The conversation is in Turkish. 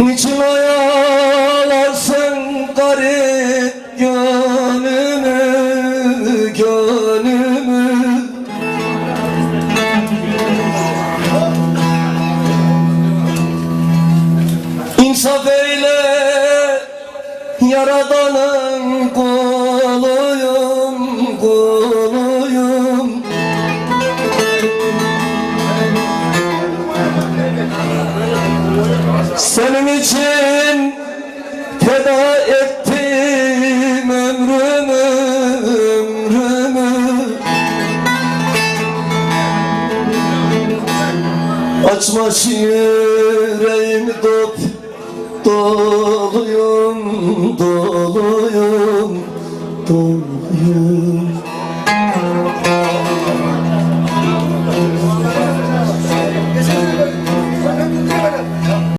Niçin oyalarsın garip gönlümü, gönlümü. İnsaf eyle Yaradanın kuluyum, kuluyum Senin için feda ettim ömrümü, ömrümü. Açma yüreğimi dop Doluyum, doluyum, doluyum